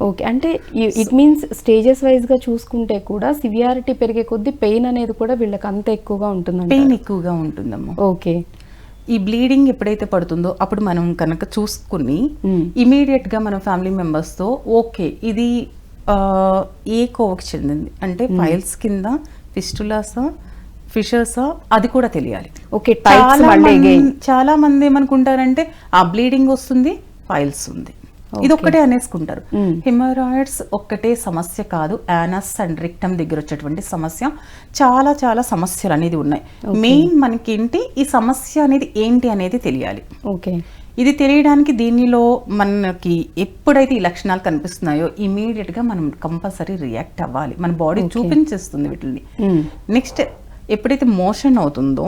Okay అంటే it means stages వైజ్గా చూసుకుంటే కూడా సివియారిటీ పెరిగే కొద్దీ పెయిన్ అనేది కూడా వీళ్ళకి అంత ఎక్కువగా ఉంటుంది పెయిన్ ఎక్కువగా ఉంటుందమ్మా. ఓకే ఈ బ్లీడింగ్ ఎప్పుడైతే పడుతుందో అప్పుడు మనం కనుక చూసుకుని మ్మ్. ఇమీడియట్గా మన ఫ్యామిలీ మెంబర్స్తో ఓకే ఇది ఏ కోవకి చెందింది? అంటే ఫైల్స్ కింద ఫిస్టులాసా ఫిషర్సా అది కూడా తెలియాలి. ఓకే. చాలా మంది ఏమనుకుంటారంటే ఆ బ్లీడింగ్ వస్తుంది ఫైల్స్ ఉంది. ఇది ఒక్కటే అనేసుకుంటారు. హిమరాయిడ్స్ ఒక్కటే సమస్య కాదు యానస్ అండ్ రిక్టమ్ దగ్గర వచ్చేటువంటి సమస్య. చాలా చాలా సమస్యలు అనేది ఉన్నాయి. మెయిన్ మనకి ఏంటి ఈ సమస్య అనేది ఏంటి అనేది తెలియాలి. ఓకే ఇది తెలియడానికి దీనిలో మనకి ఎప్పుడైతే ఈ లక్షణాలు కనిపిస్తున్నాయో ఇమీడియట్గా మనం కంపల్సరీ రియాక్ట్ అవ్వాలి. మన బాడీ చూపించేస్తుంది వీటిని. నెక్స్ట్ ఎప్పుడైతే మోషన్ అవుతుందో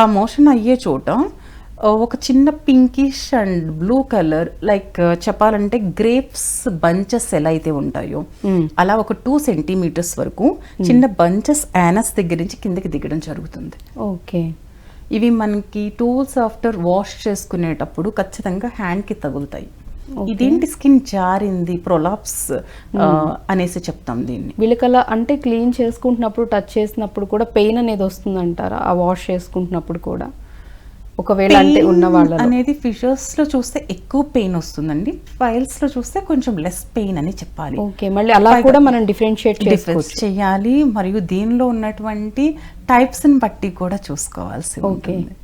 ఆ మోషన్ అయ్యే చోట ఒక చిన్న pinkish and blue colour like చెప్పాలంటే గ్రేప్స్ బంచెస్ ఎలా అయితే ఉంటాయో మ్మ్. అలా ఒక టూ సెంటీమీటర్స్ వరకు చిన్న బంచెస్ యానస్ దగ్గర నుంచి కిందకి దిగడం జరుగుతుంది. ఓకే. ఇవి మనకి టూల్స్ ఆఫ్టర్ వాష్ చేసుకునేటప్పుడు ఖచ్చితంగా హ్యాండ్కి తగులుతాయి. ఇదేంటి స్కిన్ జారింది ప్రొలాప్స్ అనేసి చెప్తాం దీన్ని. వీళ్ళకలా అంటే క్లీన్ చేసుకుంటున్నప్పుడు టచ్ చేసినప్పుడు కూడా పెయిన్ అనేది వస్తుంది అంటారా ఆ వాష్ చేసుకుంటున్నప్పుడు కూడా? ఒకవేళ అంటే ఉన్న వాళ్ళలో. అనేది ఫిషర్స్లో చూస్తే ఎక్కువ పెయిన్ వస్తుందండి. ఫైల్స్లో చూస్తే కొంచెం లెస్ పెయిన్ అని చెప్పాలి. ఓకే మళ్ళీ అలా కూడా మనం డిఫరెన్షియేట్ చేయాలి. మరియు దీనిలో ఉన్నటువంటి టైప్స్ని బట్టి కూడా చూసుకోవాల్సి. ఉంటుంది.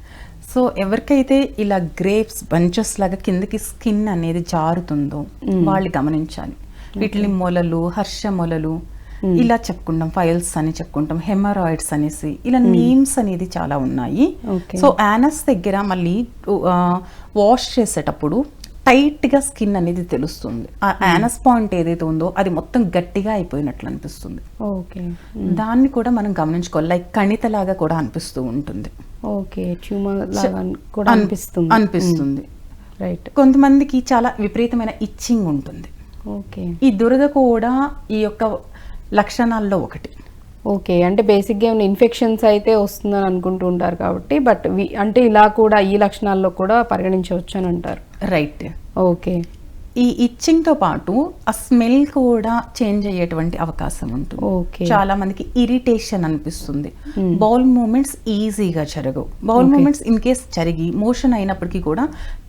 సో ఎవరికైతే ఇలా గ్రేప్స్ బంచెస్ లాగా కిందకి స్కిన్ అనేది జారుతుందో వాళ్ళు గమనించాలి. వీటిని మొలలు హర్ష మొలలు ఇలా చెప్పుకుంటాం ఫైల్స్ అని చెప్పుకుంటాం హెమరాయిడ్స్ అనేసి. ఇలా నేమ్స్ అనేది చాలా ఉన్నాయి. సో యానస్ దగ్గర మళ్ళీ వాష్ చేసేటప్పుడు టైట్గా స్కిన్ అనేది తెలుస్తుంది. ఆ యానస్ పాయింట్ ఏదైతే ఉందో అది మొత్తం గట్టిగా అయిపోయినట్లు అనిపిస్తుంది. ఓకే దాన్ని కూడా మనం గమనించుకోవాలి. లైక్ కణితలాగా కూడా అనిపిస్తూ ఉంటుంది. ఓకే ట్యూమర్ కూడా అన్- అనిపిస్తుంది. అనిపిస్తుంది. రైట్ కొంతమందికి చాలా విపరీతమైన ఇచ్చింగ్ ఉంటుంది. ఓకే ఈ దురద కూడా ఈ యొక్క లక్షణాల్లో ఒకటి. ఓకే. అంటే బేసిక్గా ఏమైనా ఇన్ఫెక్షన్స్ అయితే వస్తుందని అనుకుంటూ ఉంటారు కాబట్టి బట్ అంటే ఇలా కూడా ఈ లక్షణాల్లో కూడా పరిగణించవచ్చు అని అంటారు. రైట్. ఓకే. ఈ ఇచ్చింగ్తో పాటు ఆ స్మెల్ కూడా చేంజ్ అయ్యేటువంటి అవకాశం ఉంటుంది. ఓకే చాలా మందికి ఇరిటేషన్ అనిపిస్తుంది. బౌల్ మూమెంట్స్ ఈజీగా జరగవు. బౌల్ మూమెంట్స్ ఇన్ కేస్ జరిగి మోషన్ అయినప్పటికీ కూడా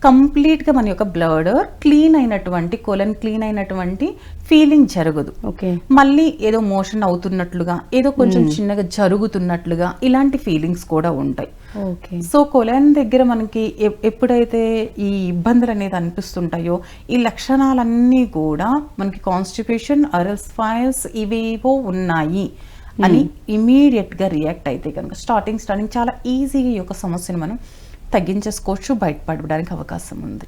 కంప్లీట్గా మన యొక్క బ్లడ్ క్లీన్ అయినటువంటి కొలన్ క్లీన్ అయినటువంటి ఫీలింగ్ జరగదు. ఓకే మళ్ళీ ఏదో మోషన్ అవుతున్నట్లుగా ఏదో కొంచెం చిన్నగా జరుగుతున్నట్లుగా ఇలాంటి ఫీలింగ్స్ కూడా ఉంటాయి. సో కొలన్ దగ్గర మనకి ఎప్- ఎప్పుడైతే ఈ ఇబ్బందులు అనేది అనిపిస్తుంటాయో ఈ లక్షణాలన్నీ కూడా మనకి కాన్స్టిపేషన్ అరల్స్ ఫైల్స్ ఇవేవో ఉన్నాయి అని ఇమీడియట్గా రియాక్ట్ అయితే కనుక స్టార్టింగ్ స్టార్టింగ్ చాలా ఈజీగా ఈ యొక్క సమస్యను మనం తగ్గించేసుకోవచ్చు బయటపడడానికి అవకాశం ఉంది.